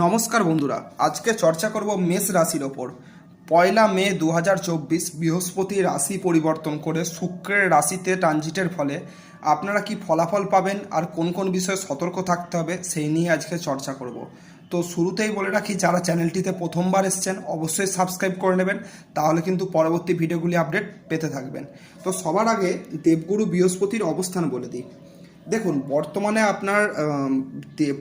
নমস্কার বন্ধুরা, আজকে চর্চা করব মেষ রাশির ওপর। পয়লা মে দু হাজার চব্বিশ, বৃহস্পতি রাশি পরিবর্তন করে শুক্রের রাশিতে ট্রানজিটের ফলে আপনারা কি ফলাফল পাবেন আর কোন কোন বিষয়ে সতর্ক থাকতে হবে সেই নিয়ে আজকে চর্চা করব। তো শুরুতেই বলে রাখি, যারা চ্যানেলটিতে প্রথমবার এসছেন অবশ্যই সাবস্ক্রাইব করে নেবেন, তাহলে কিন্তু পরবর্তী ভিডিওগুলি আপডেট পেতে থাকবেন। তো সবার আগে দেবগুরু বৃহস্পতির অবস্থান বলে দিই। দেখুন, বর্তমানে আপনার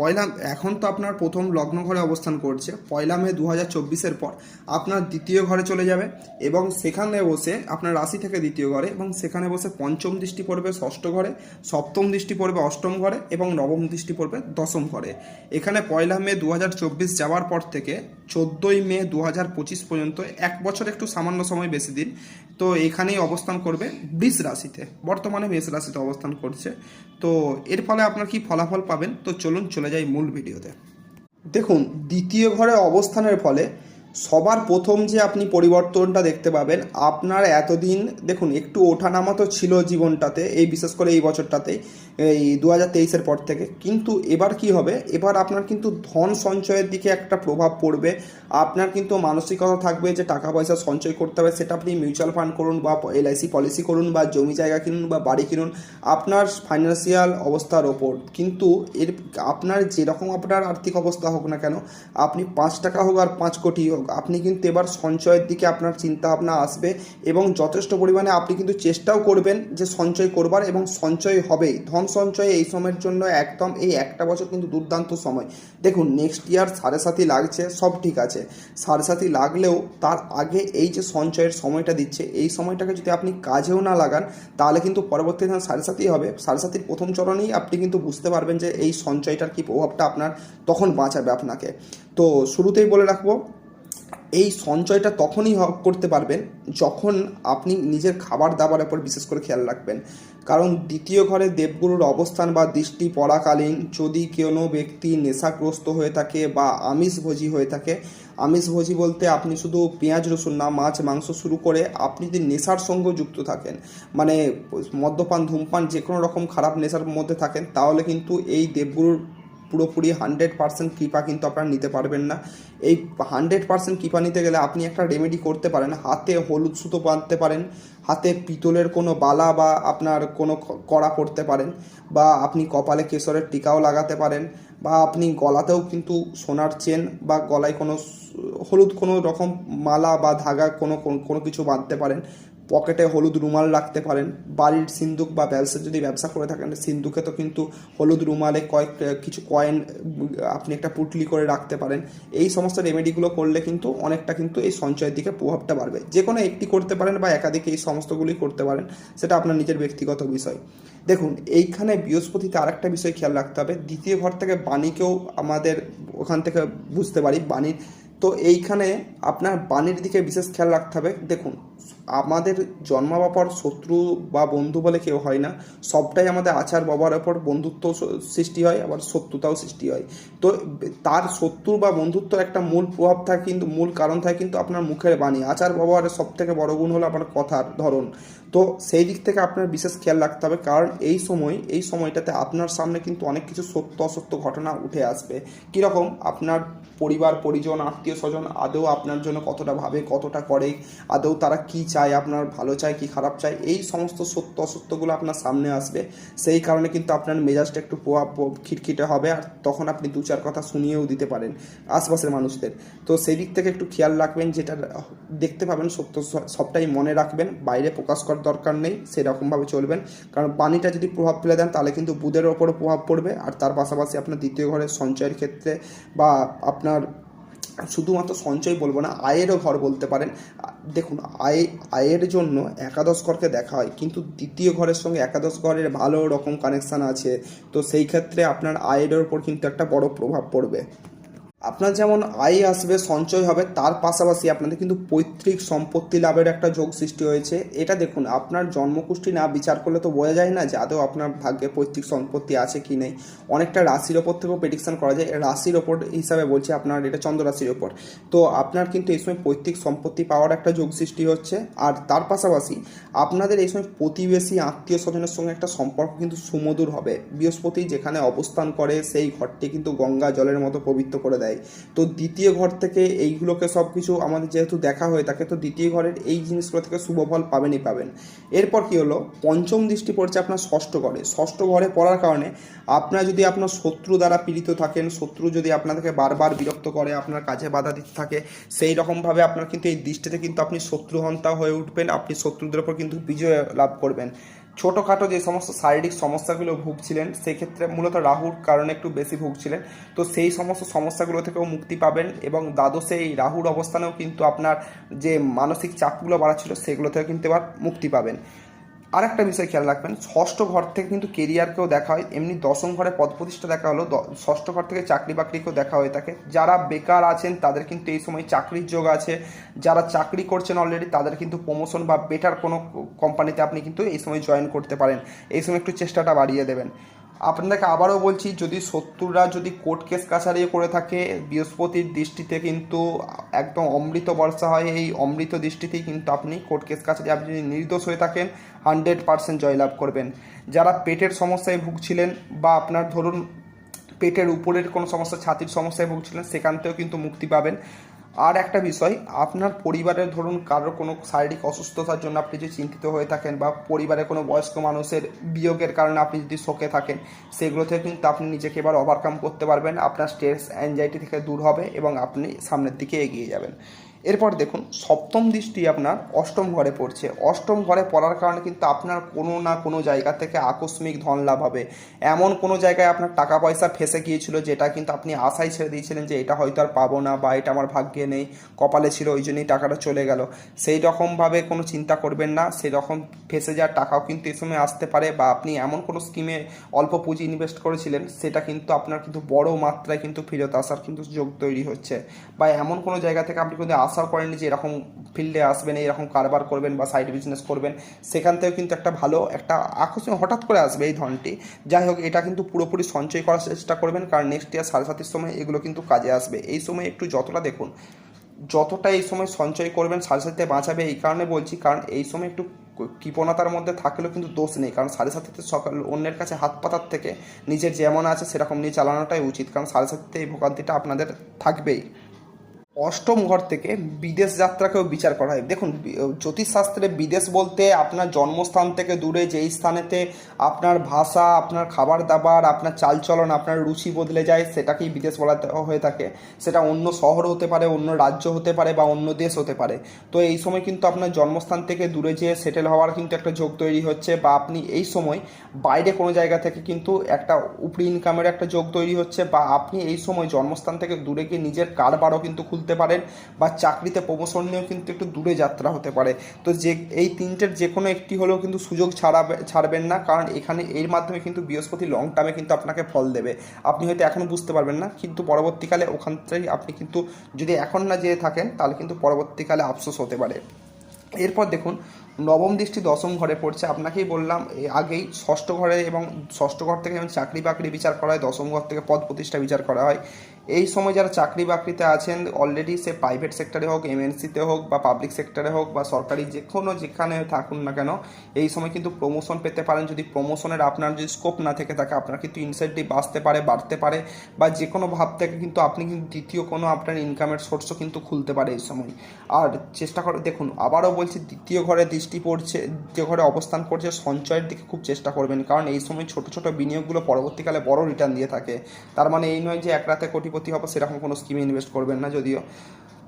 পয়লা, এখন তো আপনার প্রথম লগ্ন ঘরে অবস্থান করছে। পয়লা মে দু হাজার চব্বিশের পর আপনার দ্বিতীয় ঘরে চলে যাবে এবং সেখানে বসে আপনার রাশি থেকে দ্বিতীয় ঘরে এবং সেখানে বসে পঞ্চম দৃষ্টি পড়বে ষষ্ঠ ঘরে, সপ্তম দৃষ্টি পড়বে অষ্টম ঘরে এবং নবম দৃষ্টি পড়বে দশম ঘরে। এখানে পয়লা মে দু হাজার চব্বিশ যাওয়ার পর থেকে চোদ্দোই মে দু হাজার পঁচিশ পর্যন্ত এক বছর একটু সামান্য সময় বেশি দিন তো এখানেই অবস্থান করবে বৃষ রাশিতে। বর্তমানে মেষ রাশিতে অবস্থান করছে। তো এর ফলে আপনার কি ফলাফল পাবেন? তো চলুন চলে যাই মূল ভিডিওতে। দেখুন, দ্বিতীয় ঘরে অবস্থানের ফলে সবার প্রথম যে আপনি পরিবর্তনটা দেখতে পাবেন, আপনার এতদিন, দেখুন, একটু ওঠানামা তো ছিল জীবনটাতে, এই বিশেষ করে এই বছরটাতে এই দু হাজার তেইশের পর থেকে। কিন্তু এবার কি হবে? এবার আপনার কিন্তু ধন সঞ্চয়ের দিকে একটা প্রভাব পড়বে। আপনার কিন্তু মানসিকতা থাকবে যে টাকা পয়সা সঞ্চয় করতে হবে, সেটা আপনি মিউচুয়াল ফান্ড করুন বা এলআইসি পলিসি করুন বা জমি জায়গা কিনুন বা বাড়ি কিনুন, আপনার ফাইন্যান্সিয়াল অবস্থার ওপর। কিন্তু এর আপনার যেরকম আপনার আর্থিক অবস্থা হোক না কেন, আপনি পাঁচ টাকা হোক আর পাঁচ কোটি হোক, আপনি কিন্তু এবার সঞ্চয়ের দিকে আপনার চিন্তা ভাবনা আসবে এবং যথেষ্ট পরিমাণে আপনি কিন্তু চেষ্টাও করবেন যে সঞ্চয় করবার এবং সঞ্চয় হবেই। ধন সঞ্চয় এই সময়ের জন্য একদম এই একটা বছর কিন্তু দুর্দান্ত সময়। দেখুন নেক্সট ইয়ার সাড়ে সাথী লাগছে, সব ঠিক আছে। সাড়ে সাথী লাগলেও তার আগে এই যে সঞ্চয়ের সময়টা দিচ্ছে, এই সময়টাকে যদি আপনি কাজেও না লাগান, তাহলে কিন্তু পরবর্তী সাড়ে সাথী হবে। সাড়ে সাথীর প্রথম চরণেই আপনি কিন্তু বুঝতে পারবেন যে এই সঞ্চয়টার কী প্রভাবটা আপনার তখন বাঁচাবে আপনাকে। তো শুরুতেই বলে রাখব এই সঞ্চয়টা তখনই করতে পারবেন যখন আপনি নিজের খাবার দাবারের উপর বিশেষ করে খেয়াল রাখবেন। কারণ দ্বিতীয় ঘরে দেবগুরুর অবস্থান বা দৃষ্টি পড়াকালীন যদি কোনো ব্যক্তি নেশাগ্রস্ত হয়ে থাকে বা আমিষভোজী হয়ে থাকে, আমিষভোজী বলতে আপনি শুধু পেঁয়াজ, রসুন না, মাছ, মাংস শুরু করে আপনি যদি নেশার সঙ্গে যুক্ত থাকেন মানে মদ্যপান, ধূমপান যে কোনো রকম খারাপ নেশার মধ্যে থাকেন, তাহলে কিন্তু এই দেবগুরুর পুরোপুরি হান্ড্রেড পার্সেন্ট কৃপা কিন্তু আপনারা নিতে পারবেন না। এই হান্ড্রেড পার্সেন্ট কৃপা নিতে গেলে আপনি একটা রেমেডি করতে পারেন। হাতে হলুদ সুতো বাঁধতে পারেন, হাতে পিতলের কোনো বালা বা আপনার কোনো কড়া পরতে পারেন বা আপনি কপালে কেশরের টিকাও লাগাতে পারেন বা আপনি গলাতেও কিন্তু সোনার চেন বা গলায় কোনো হলুদ কোনো রকম মালা বা ধাগা কোনো- কোনো কিছু বাঁধতে পারেন। পকেটে হলুদ রুমাল রাখতে পারেন, বাড়ির সিন্দুক বা ব্যবসা যদি ব্যবসা করে থাকেন, সিন্দুকে তো কিন্তু হলুদ রুমালে কয়েক, কিছু কয়েন আপনি একটা পুটলি করে রাখতে পারেন। এই সমস্ত রেমেডিগুলো করলে কিন্তু অনেকটা কিন্তু এই সঞ্চয়ের দিকে প্রভাবটা বাড়বে। যে কোনো একটি করতে পারেন বা একাধিক এই সমস্তগুলি করতে পারেন, সেটা আপনার নিজের ব্যক্তিগত বিষয়। দেখুন, এইখানে বৃহস্পতিতে আরেকটা বিষয় খেয়াল রাখতে হবে। দ্বিতীয় ঘর থেকে বাণীকেও আমাদের ওখান থেকে বুঝতে পারি বাণীর তো এইখানে আপনার বাণীর দিকে বিশেষ খেয়াল রাখতে হবে। দেখুন আমাদের জন্মাবার পর শত্রু বা বন্ধু বলে কেউ হয় না। সবটাই আমাদের আচার ব্যবহারের ওপর বন্ধুত্ব সৃষ্টি হয়, আবার শত্রুতাও সৃষ্টি হয়। তো তার শত্রু বা বন্ধুত্বর একটা মূল প্রভাব থাকে কিন্তু, মূল কারণ থাকে কিন্তু আপনার মুখের বাণী। আচার ব্যবহারের সব থেকে বড় গুণ হলো আপনার কথার ধরন। তো সেই দিক থেকে আপনার বিশেষ খেয়াল রাখতে হবে, কারণ এই সময়, এই সময়টাতে আপনার সামনে কিন্তু অনেক কিছু সত্য অসত্য ঘটনা উঠে আসবে। কীরকম? আপনার পরিবার, পরিজন আত্মীয় স্বজন আদৌ আপনার জন্য কতটা ভাবে, কতটা করে, আদৌ তারা কী চায়? আপনার ভালো চায় কি খারাপ চায় এই সমস্ত সত্য অসত্যগুলো আপনার সামনে আসবে। সেই কারণে কিন্তু আপনার মেজাজটা একটু প্রভাব প- খিটখিটে হবে আর তখন আপনি দু চার কথা শুনিয়েও দিতে পারেন আশপাশের মানুষদের। তো সেই দিক থেকে একটু খেয়াল রাখবেন, যেটা দেখতে পাবেন সত্য সবটাই মনে রাখবেন, বাইরে প্রকাশ করার দরকার নেই, সেরকমভাবে চলবেন। কারণ পানিটা যদি প্রভাব ফেলে দেন, তাহলে কিন্তু বুধের ওপরও প্রভাব পড়বে, আর তার পাশাপাশি আপনার দ্বিতীয় ঘরের সঞ্চয়ের ক্ষেত্রে বা আপনার শুধুমাত্র সঞ্চয় বলব না, আয়েরও ঘর বলতে পারেন। দেখুন, আয়, আয়ের জন্য একাদশ ঘরকে দেখা হয়, কিন্তু দ্বিতীয় ঘরের সঙ্গে একাদশ ঘরের ভালো রকম কানেকশান আছে। তো সেই ক্ষেত্রে আপনার আয়ের ওপর কিন্তু একটা বড় প্রভাব পড়বে। আপনার যেমন আয় আসবে, সঞ্চয় হবে, তার পাশাপাশি আপনাদের কিন্তু পৈতৃক সম্পত্তি লাভের একটা যোগ সৃষ্টি হয়েছে। এটা দেখুন, আপনার জন্মকুষ্টি না বিচার করলে তো বোঝা যায় না যে আদৌ আপনার ভাগ্যে পৈতৃক সম্পত্তি আছে কি নেই। অনেকটা রাশির ওপর থেকেও প্রেডিকশন করা যায়। রাশির ওপর হিসাবে বলছি আপনার, এটা চন্দ্র রাশির ওপর। তো আপনার কিন্তু এই সময় পৈতৃক সম্পত্তি পাওয়ার একটা যোগ সৃষ্টি হচ্ছে। আর তার পাশাপাশি আপনাদের এই সময় প্রতিবেশী আত্মীয় স্বজনের সঙ্গে একটা সম্পর্ক কিন্তু সুমধুর হবে। বৃহস্পতি যেখানে অবস্থান করে, সেই ঘরটি কিন্তু গঙ্গা জলের মতো পবিত্র করে দেয়। দেয়। তো দ্বিতীয় ঘর থেকে এইগুলোকে সব কিছু আমাদের যেহেতু দেখা হয়ে থাকে তো দ্বিতীয় ঘরের এই জিনিসগুলো থেকে শুভ ফল পাবেনই পাবেন। এরপর কি হলো? পঞ্চম দৃষ্টি পড়ছে আপনার ষষ্ঠ ঘরে। ষষ্ঠ ঘরে পড়ার কারণে আপনার যদি আপনার শত্রু দ্বারা পীড়িত থাকেন, শত্রু যদি আপনাদেরকে বারবার বিরক্ত করে, আপনার কাজে বাধা দিতে থাকে, সেই রকমভাবে আপনার কিন্তু এই দৃষ্টিতে কিন্তু আপনি শত্রুহন্তা হয়ে উঠবেন। আপনি শত্রুদের ওপর কিন্তু বিজয় লাভ করবেন। ছোটোখাটো যে সমস্ত শারীরিক সমস্যাগুলো ভুগছিলেন, সেক্ষেত্রে মূলত রাহুর কারণে একটু বেশি ভুগছিলেন। তো সেই সমস্ত সমস্যাগুলো থেকেও মুক্তি পাবেন এবং দ্বাদশে এই রাহুর অবস্থানেও কিন্তু আপনার যে মানসিক চাপগুলো বাড়াচ্ছিল, সেগুলো থেকে কিন্তু এবার মুক্তি পাবেন। আর একটা বিষয় খেয়াল রাখবেন, ষষ্ঠ ঘর থেকে কিন্তু কেরিয়ারকেও দেখা হয়, এমনি দশম ঘরে পদ প্রতিষ্ঠা দেখা হলো ষষ্ঠ ঘর থেকে চাকরি বাকরিকেও দেখা হয়ে থাকে। যারা বেকার আছেন, তাদের কিন্তু এই সময় চাকরির যোগ আছে। যারা চাকরি করছেন অলরেডি তাদের কিন্তু প্রমোশন বা বেটার কোনো কোম্পানিতে আপনি কিন্তু এই সময় জয়েন করতে পারেন। এই সময় একটু চেষ্টাটা বাড়িয়ে দেবেন। আপনাদেরকে আবারও বলছি, যদি শত্রুরা যদি কোর্ট কেস কাছারি করে থাকে, বৃহস্পতির দৃষ্টিতে কিন্তু একদম অমৃত বর্ষা হয়। এই অমৃত দৃষ্টিতেই কিন্তু আপনি কোর্ট কেস কাছারি আপনি যদি নির্দোষ হয়ে থাকেন হান্ড্রেড পার্সেন্ট জয়লাভ করবেন। যারা পেটের সমস্যায় ভুগছিলেন বা আপনার ধরুন পেটের উপরের কোনো সমস্যা, ছাতির সমস্যায় ভুগছিলেন, সেখান থেকেও কিন্তু মুক্তি পাবেন। আর একটা বিষয়, আপনার পরিবারের ধরুন কারোর কোনো শারীরিক অসুস্থতার জন্য আপনি যদি চিন্তিত হয়ে থাকেন বা পরিবারে কোনো বয়স্ক মানুষের বিয়োগের কারণে আপনি যদি শোকে থাকেন, সেগুলো থেকে কিন্তু আপনি নিজেকে এবার ওভারকাম করতে পারবেন। আপনার স্ট্রেস অ্যাংজাইটি থেকে দূর হবে এবং আপনি সামনের দিকে এগিয়ে যাবেন। এরপর দেখুন, সপ্তম দৃষ্টি আপনার অষ্টম ঘরে পড়ছে। অষ্টম ঘরে পড়ার কারণে কিন্তু আপনার কোনো না কোনো জায়গা থেকে আকস্মিক ধন লাভ হবে। এমন কোনো জায়গায় আপনার টাকা পয়সা ফেসে গিয়েছিল যেটা কিন্তু আপনি আশাই ছেড়ে দিয়েছিলেন যে এটা হয়তো আর পাবো না বা এটা আমার ভাগ্যে নেই, কপালে ছিল, ওই জন্যই টাকাটা চলে গেল। সেই রকমভাবে কোনো চিন্তা করবেন না, সেই রকম ফেসে যাওয়ার টাকাও কিন্তু এই সময় আসতে পারে বা আপনি এমন কোনো স্কিমে অল্প পুঁজি ইনভেস্ট করেছিলেন, সেটা কিন্তু আপনার কিন্তু বড় মাত্রায় কিন্তু ফেরত আসার কিন্তু যোগ তৈরি হচ্ছে। বা এমন কোনো জায়গা থেকে আপনি কিন্তু আশাও করেননি যে এরকম ফিল্ডে আসবেন, এরকম কারবার করবেন বা সাইড বিজনেস করবেন, সেখান থেকেও কিন্তু একটা ভালো একটা আকর্ষণ হঠাৎ করে আসবে এই ধনটি। যাই হোক, এটা কিন্তু পুরোপুরি সঞ্চয় করার চেষ্টা করবেন, কারণ নেক্সট ইয়ার সাড়ে সাতির সময় এগুলো কিন্তু কাজে আসবে। এই সময় একটু যতটা দেখুন, যতটা এই সময় সঞ্চয় করবেন, সাড়ে সাথে বাঁচাবে এই কারণে বলছি, কারণ এই সময় একটু কৃপণতার মধ্যে থাকলেও কিন্তু দোষ নেই, কারণ সাড়ে সাথে সকাল অন্যের কাছে হাত পাতার থেকে নিজের যেমন আছে সেরকম নিয়ে চালানোটাই উচিত, কারণ সাড়ে সাথে এই ভোগান্তিটা আপনাদের থাকবেই। অষ্টম ঘর থেকে বিদেশ যাত্রাকেও বিচার করা হয়। দেখুন জ্যোতিষশাস্ত্রে বিদেশ বলতে আপনার জন্মস্থান থেকে দূরে, যেই স্থানেতে আপনার ভাষা, আপনার খাবার দাবার আপনার চালচলন, আপনার রুচি বদলে যায়, সেটাকেই বিদেশ বলা হয়ে থাকে। সেটা অন্য শহর হতে পারে, অন্য রাজ্য হতে পারে বা অন্য দেশ হতে পারে। তো এই সময় কিন্তু আপনার জন্মস্থান থেকে দূরে যেয়ে সেটেল হওয়ার কিন্তু একটা যোগ তৈরি হচ্ছে বা আপনি এই সময় বাইরে কোনো জায়গা থেকে কিন্তু একটা উপরি ইনকামের একটা যোগ তৈরি হচ্ছে বা আপনি এই সময় জন্মস্থান থেকে দূরে গিয়ে নিজের কারবারও কিন্তু খুলতে পারেন বা চাকরিতে প্রমোশন নিয়েও কিন্তু একটু দূরে যাত্রা হতে পারে। তো যে, এই তিনটের যে কোনো একটি হলেও কিন্তু সুযোগ ছাড়াবে, ছাড়বেন না, কারণ এখানে এর মাধ্যমে কিন্তু বৃহস্পতি লং টার্মে কিন্তু আপনাকে ফল দেবে। আপনি হয়তো এখনও বুঝতে পারবেন না, কিন্তু পরবর্তীকালে ওখান থেকে আপনি কিন্তু যদি এখন না যেয়ে থাকেন, তাহলে কিন্তু পরবর্তীকালে আফসোস হতে পারে। এরপর দেখুন নবম দৃষ্টি দশম ঘরে পড়ছে। আপনাকেই বললাম আগেই ষষ্ঠ ঘরে এবং ষষ্ঠ ঘর থেকে যেমন চাকরি বাকরি বিচার করা হয়, দশম ঘর থেকে পদ প্রতিষ্ঠা বিচার করা হয়, এই সময় যারা চাকরি বাকরিতে আছেন অলরেডি সে প্রাইভেট সেক্টরে হোক এমএনসিতে হোক বা পাবলিক সেক্টরে হোক বা সরকারি যে কোনো যেখানে থাকুন না কেন, এই সময় কিন্তু প্রমোশন পেতে পারেন। যদি প্রমোশনের আপনার যদি স্কোপ না থেকে থাকে, আপনার কিন্তু ইনসেন্টিভ বাঁচতে পারে, বাড়তে পারে বা যে কোনো ভাব থেকে কিন্তু আপনি কিন্তু দ্বিতীয় কোনো আপনার ইনকামের সোর্সও কিন্তু খুলতে পারে এই সময়। আর চেষ্টা করে, দেখুন, আবারও বলছি, দ্বিতীয় ঘরে দৃষ্টি পড়ছে, যে ঘরে অবস্থান করছে, সঞ্চয়ের দিকে খুব চেষ্টা করবেন। কারণ এই সময় ছোট ছোট বিনিয়োগগুলো পরবর্তীকালে বড় রিটার্ন দিয়ে থাকে। তার মানে এই নয় যে এক রাতে কোটিপতি হব, সেরকম কোনো স্কিমে ইনভেস্ট করবেন না যদিও।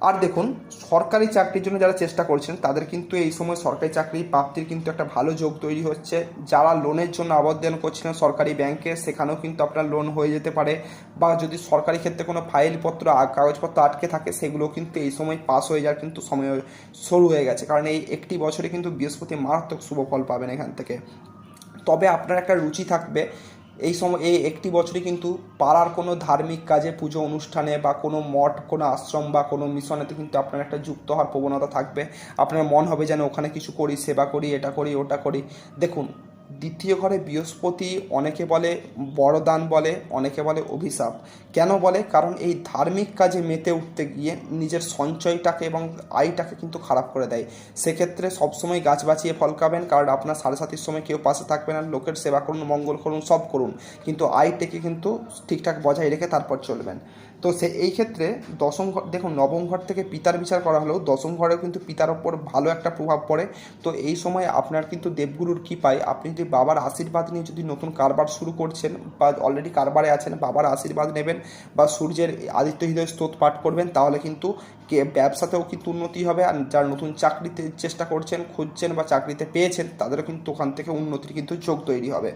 আর দেখুন, সরকারি চাকরির জন্য যারা চেষ্টা করছেন, তাদের কিন্তু এই সময় সরকারি চাকরি প্রাপ্তির কিন্তু একটা ভালো যোগ তৈরি হচ্ছে। যারা লোনের জন্য আবেদন করছিলেন সরকারি ব্যাংকে সেখানেও কিন্তু আপনার লোন হয়ে যেতে পারে বা যদি সরকারি ক্ষেত্রে কোনো ফাইলপত্র কাগজপত্র আটকে থাকে, সেগুলো কিন্তু এই সময় পাস হয়ে যাওয়ার কিন্তু সময় শুরু হয়ে গেছে। কারণ এই একটি বছরে কিন্তু বৃহস্পতি মারাত্মক শুভ ফল পাবেন এখান থেকে। তবে আপনার একটা রুচি থাকবে এই সময় এই একটি বছরই কিন্তু পাড়ার কোনো ধার্মিক কাজে, পুজো অনুষ্ঠানে বা কোনো মঠ, কোনো আশ্রম বা কোনো মিশনেতে কিন্তু আপনার একটা যুক্ত হওয়ার প্রবণতা থাকবে। আপনার মন হবে যেন ওখানে কিছু করি, সেবা করি, এটা করি, ওটা করি। দেখুন দ্বিতীয় ঘরে বৃহস্পতি অনেকে বলে বড়দান বলে, অনেকে বলে অভিশাপ। কেন বলে? কারণ এই ধার্মিক কাজে মেতে উঠতে গিয়ে নিজের সঞ্চয়টাকে এবং আয়টাকে কিন্তু খারাপ করে দেয়। সেক্ষেত্রে সবসময় গাছ বাঁচিয়ে ফল খাবেন, কারণ আপনার সাড়ে সাতির সময় কেউ পাশে থাকবে না, লোকের সেবা করুন, মঙ্গল করুন, সব করুন। কিন্তু আয়টাকে কিন্তু ঠিকঠাক বজায় রেখে তারপর চলবেন। তো সে এই ক্ষেত্রে দশম ঘর, দেখুন, নবম ঘর থেকে পিতার বিচার করা হলেও দশম ঘরেও কিন্তু পিতার ওপর ভালো একটা প্রভাব পড়ে। তো এই সময় আপনার কিন্তু দেবগুরুর কৃপায় আপনি যদি বাবার আশীর্বাদ নিয়ে যদি নতুন কারবার শুরু করছেন বা অলরেডি কারবারে আছেন, বাবার আশীর্বাদ নেবেন বা সূর্যের আদিত্য হৃদয় স্তোত পাঠ করবেন, তাহলে কিন্তু ব্যবসাতেও কিন্তু উন্নতি হবে। আর যারা নতুন চাকরিতে চেষ্টা করছেন, খুঁজছেন বা চাকরিতে পেয়েছেন, তাদেরও কিন্তু ওখান থেকে উন্নতির কিন্তু যোগ তৈরি হবে।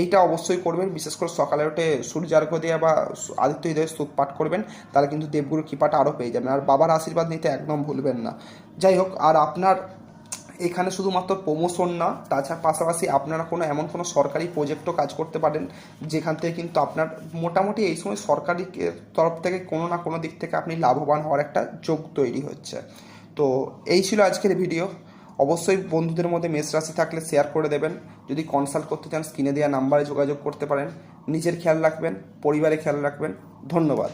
এইটা অবশ্যই করবেন, বিশেষ করে সকালে উঠে সূর্যার্ঘ্য দেওয়া বা আদিত্য হৃদয় স্তোত পাঠ করবেন, তাহলে কিন্তু দেবগুরুর কৃপাটা আরও পেয়ে যাবেন। আর বাবার আশীর্বাদ নিতে একদম ভুলবেন না। যাই হোক, আর আপনার এখানে শুধুমাত্র প্রমোশন না, তাছাড়া পাশাপাশি আপনারা কোনো এমন কোনো সরকারি প্রজেক্টও কাজ করতে পারেন, যেখান থেকে কিন্তু আপনার মোটামুটি এই সময় সরকারি তরফ থেকে কোনো না কোনো দিক থেকে আপনি লাভবান হওয়ার একটা যোগ তৈরি হচ্ছে। তো এই ছিল আজকের ভিডিও অবশ্যই বন্ধুদের মধ্যে মেষ রাশি থাকলে শেয়ার করে দেবেন। যদি কনসাল্ট করতে চান স্ক্রিনে দেওয়া নাম্বারে যোগাযোগ করতে পারেন। নিজের খেয়াল রাখবেন পরিবারে খেয়াল রাখবেন। ধন্যবাদ।